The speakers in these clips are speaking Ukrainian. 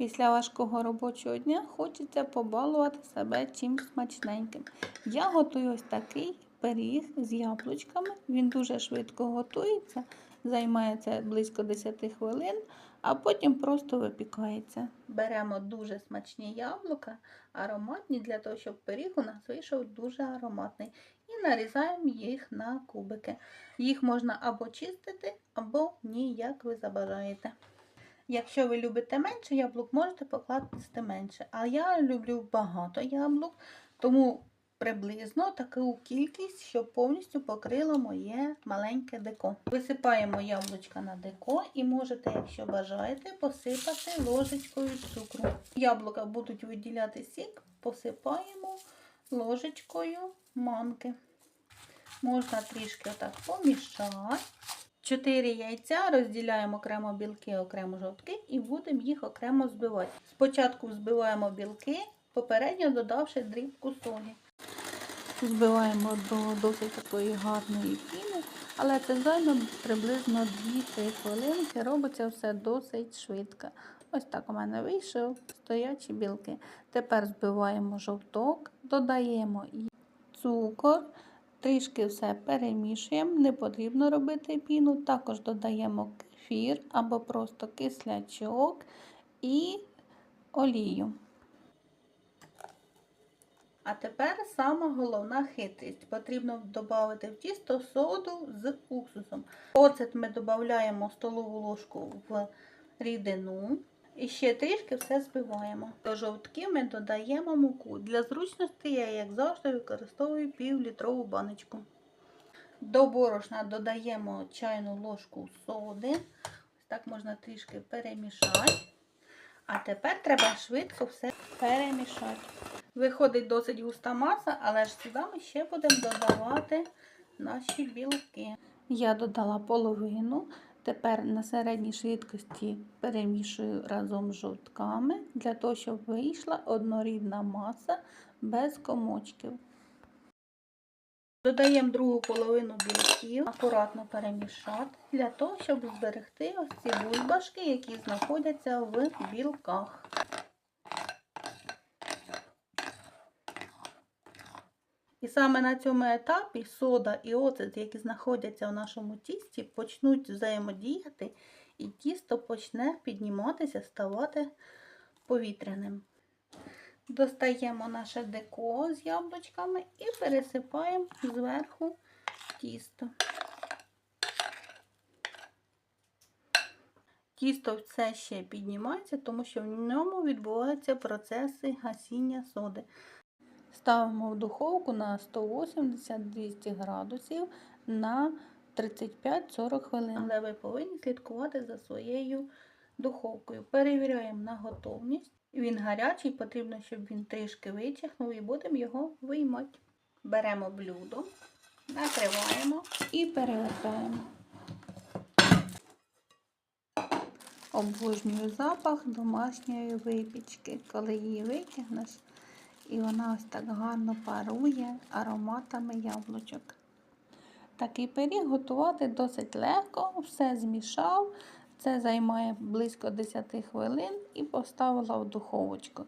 Після важкого робочого дня хочеться побалувати себе чимось смачненьким. Я готую ось такий пиріг з яблучками. Він дуже швидко готується, займає це близько 10 хвилин, а потім просто випікається. Беремо дуже смачні яблука, ароматні для того, щоб пиріг у нас вийшов дуже ароматний. І нарізаємо їх на кубики. Їх можна або чистити, або ні, як ви забажаєте. Якщо ви любите менше яблук, можете покласти менше. А я люблю багато яблук, тому приблизно таку кількість, щоб повністю покрило моє маленьке деко. Висипаємо яблучка на деко і можете, якщо бажаєте, посипати ложечкою цукру. Яблука будуть виділяти сік, посипаємо ложечкою манки. Можна трішки отак помішати. Чотири яйця розділяємо окремо білки, окремо жовтки і будемо їх окремо збивати. Спочатку взбиваємо білки, попередньо додавши дрібку солі. Збиваємо до досить такої гарної піни, але це займе приблизно 2-3 хвилинки. Робиться все досить швидко. Ось так у мене вийшов стоячі білки. Тепер збиваємо жовток, додаємо цукор. Трішки все перемішуємо, не потрібно робити піну. Також додаємо кефір або просто кислячок і олію. А тепер сама головна хитрість. Потрібно додати в тісто соду з уксусом. Оцет ми додаємо столову ложку в рідину. І ще трішки все збиваємо. До жовтків ми додаємо муку. Для зручності я, як завжди, використовую півлітрову баночку. До борошна додаємо чайну ложку соди. Ось так можна трішки перемішати. А тепер треба швидко все перемішати. Виходить досить густа маса, але ж сюди ми ще будемо додавати наші білки. Я додала половину. Тепер на середній швидкості перемішую разом з жовтками, для того, щоб вийшла однорідна маса без комочків. Додаємо другу половину білків, акуратно перемішати, для того, щоб зберегти ось ці бульбашки, які знаходяться в білках. І саме на цьому етапі сода і оцет, які знаходяться в нашому тісті, почнуть взаємодіяти, і тісто почне підніматися, ставати повітряним. Достаємо наше деко з яблучками і пересипаємо зверху тісто. Тісто все ще піднімається, тому що в ньому відбуваються процеси гасіння соди. Ставимо в духовку на 180-200 градусів на 35-40 хвилин. Але ви повинні слідкувати за своєю духовкою. Перевіряємо на готовність. Він гарячий, потрібно, щоб він трішки вичахнув і будемо його виймати. Беремо блюдо, накриваємо і перевертаємо. Обожнюю запах домашньої випічки, коли її витягнеш. І вона ось так гарно парує ароматами яблучок. Такий пиріг готувати досить легко, все змішав. Це займає близько 10 хвилин і поставила в духовочку.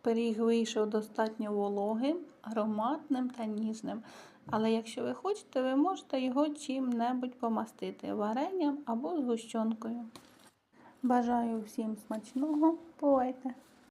Пиріг вийшов достатньо вологим, ароматним та ніжним. Але якщо ви хочете, ви можете його чим-небудь помастити варенням або згущенкою. Бажаю всім смачного, бувайте!